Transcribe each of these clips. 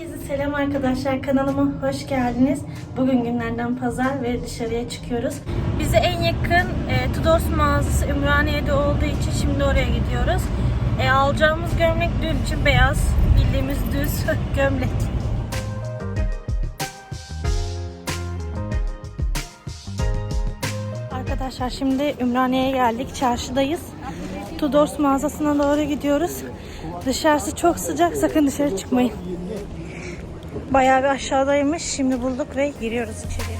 Herkese selam arkadaşlar. Kanalıma hoş geldiniz. Bugün günlerden pazar ve dışarıya çıkıyoruz. Bize en yakın e, Tudors mağazası Ümraniye'de olduğu için şimdi oraya gidiyoruz. E, alacağımız gömlek dün için beyaz. Bildiğimiz düz gömlek. Arkadaşlar şimdi Ümraniye'ye geldik. Çarşıdayız. Tudors mağazasına doğru gidiyoruz. Dışarısı çok sıcak. Sakın dışarı çıkmayın. Bayağı bir aşağıdaymış. Şimdi bulduk ve giriyoruz içeriye.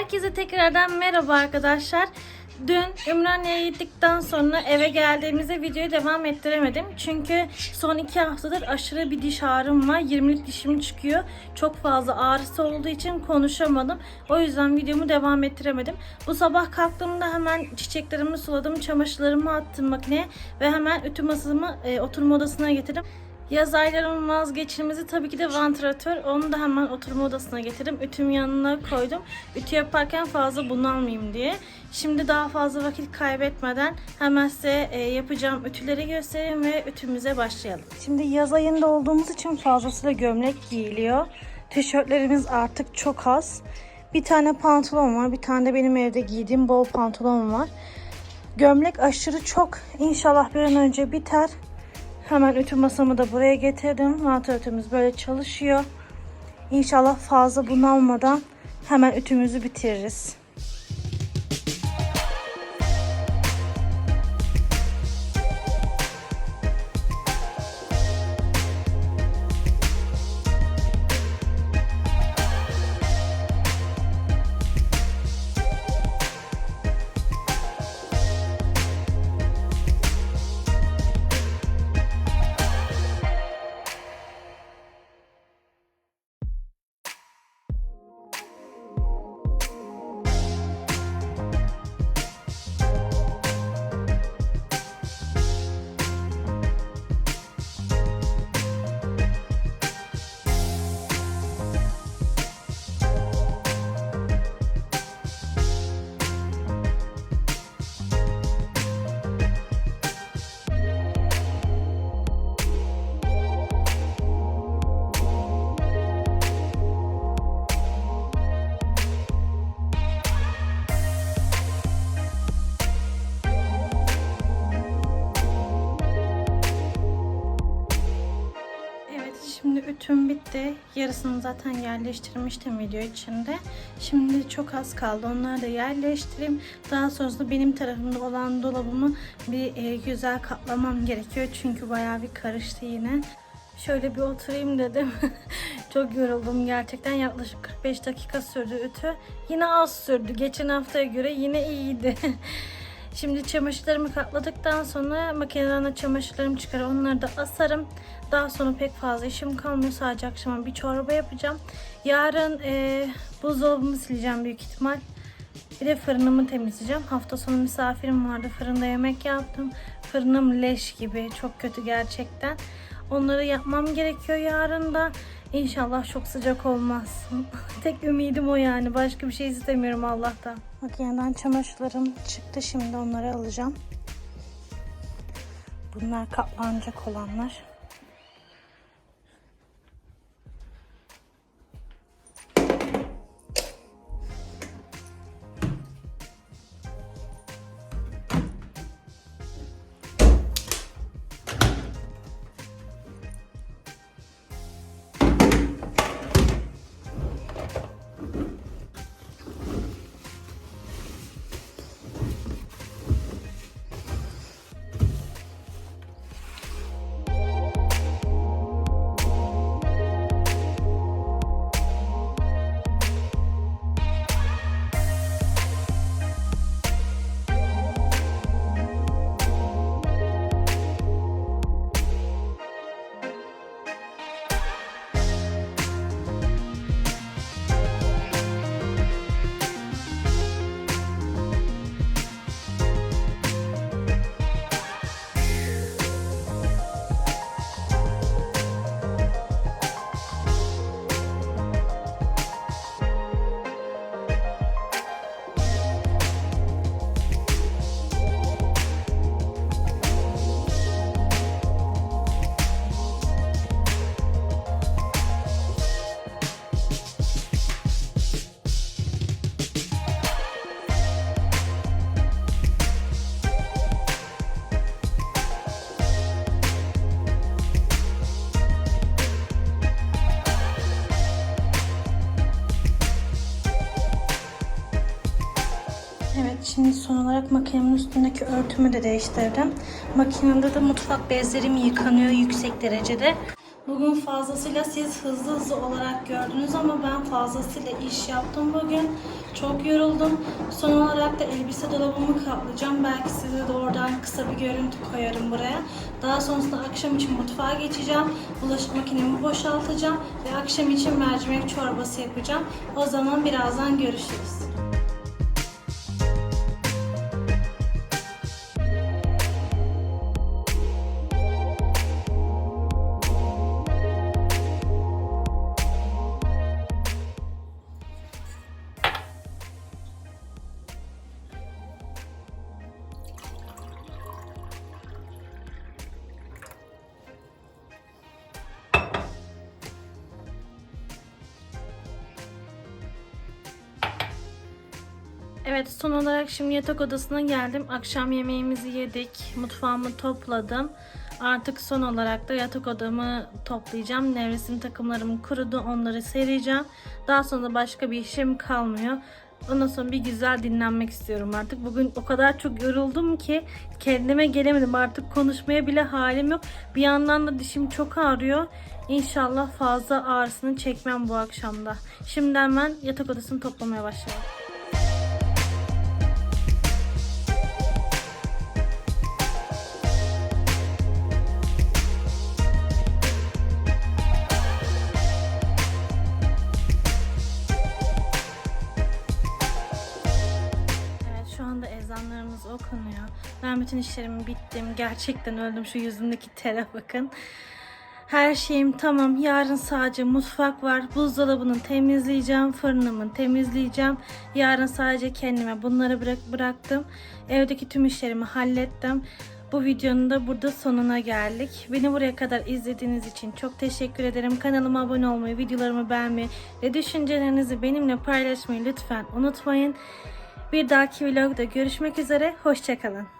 Herkese tekrardan merhaba arkadaşlar. Dün Ümraniye'ye gittikten sonra eve geldiğimizde videoyu devam ettiremedim. Çünkü son iki haftadır aşırı bir diş ağrım var. 20'lik dişim çıkıyor. Çok fazla ağrısı olduğu için konuşamadım. O yüzden videomu devam ettiremedim. Bu sabah kalktığımda hemen çiçeklerimi suladım. Çamaşırlarımı attım makineye. Ve hemen ütü masamı e, oturma odasına getirdim. Yaz aylarının vazgeçilmezi tabii ki de vantilatör. Onu da hemen oturma odasına getirdim. Ütüm yanına koydum. Ütü yaparken fazla bunalmayayım diye. Şimdi daha fazla vakit kaybetmeden hemen size e, yapacağım ütüleri göstereyim ve ütümüze başlayalım. Şimdi yaz ayında olduğumuz için fazlasıyla gömlek giyiliyor. Tişörtlerimiz artık çok az. Bir tane pantolon var. Bir tane de benim evde giydiğim bol pantolon var. Gömlek aşırı çok. İnşallah bir an önce biter. Hemen ütü masamı da buraya getirdim. Vantilatörümüz böyle çalışıyor. İnşallah fazla bunalmadan hemen ütümüzü bitiririz. Ütüm bitti. Yarısını zaten yerleştirmiştim video içinde. Şimdi çok az kaldı. Onları da yerleştireyim. Daha sonrasında benim tarafımda olan dolabımı bir e, güzel katlamam gerekiyor. Çünkü bayağı bir karıştı yine. Şöyle bir oturayım dedim. Çok yoruldum gerçekten. Yaklaşık 45 dakika sürdü ütü. Yine az sürdü. Geçen haftaya göre yine iyiydi. Şimdi çamaşırlarımı katladıktan sonra makineden de çamaşırlarımı çıkar. Onları da asarım. Daha sonra pek fazla işim kalmıyor. Sadece akşama bir çorba yapacağım. Yarın e, buzdolabımı sileceğim büyük ihtimal. Bir de fırınımı temizleyeceğim. Hafta sonu misafirim vardı. Fırında yemek yaptım. Fırınım leş gibi. Çok kötü gerçekten. Onları yapmam gerekiyor yarın da. İnşallah çok sıcak olmaz. Tek ümidim o yani. Başka bir şey istemiyorum Allah'tan. Makineden çamaşırlarım çıktı. Şimdi onları alacağım. Bunlar katlanacak olanlar. Şimdi son olarak makinemin üstündeki örtümü de değiştirdim. Makinemde de mutfak bezlerim yıkanıyor yüksek derecede. Bugün fazlasıyla siz hızlı hızlı olarak gördünüz ama ben fazlasıyla iş yaptım bugün. Çok yoruldum. Son olarak da elbise dolabımı kaplayacağım. Belki size de oradan kısa bir görüntü koyarım buraya. Daha sonrasında akşam için mutfağa geçeceğim. Bulaşık makinemi boşaltacağım ve akşam için mercimek çorbası yapacağım. O zaman birazdan görüşürüz. Evet son olarak şimdi yatak odasına geldim. Akşam yemeğimizi yedik. Mutfağımı topladım. Artık son olarak da yatak odamı toplayacağım. Nevresim takımlarım kurudu. Onları sereceğim. Daha sonra başka bir işim kalmıyor. Ondan sonra bir güzel dinlenmek istiyorum artık. Bugün o kadar çok yoruldum ki kendime gelemedim. Artık konuşmaya bile halim yok. Bir yandan da dişim çok ağrıyor. İnşallah fazla ağrısını çekmem bu akşamda. Şimdi hemen yatak odasını toplamaya başlayalım. Bütün işlerimi bittim. Gerçekten öldüm. Şu yüzümdeki tere bakın. Her şeyim tamam. Yarın sadece mutfak var. Buzdolabını temizleyeceğim. Fırınımı temizleyeceğim. Yarın sadece kendime bunları bırak bıraktım. Evdeki tüm işlerimi hallettim. Bu videonun da burada sonuna geldik. Beni buraya kadar izlediğiniz için çok teşekkür ederim. Kanalıma abone olmayı, videolarımı beğenmeyi ve düşüncelerinizi benimle paylaşmayı lütfen unutmayın. Bir dahaki vlogda görüşmek üzere. Hoşçakalın.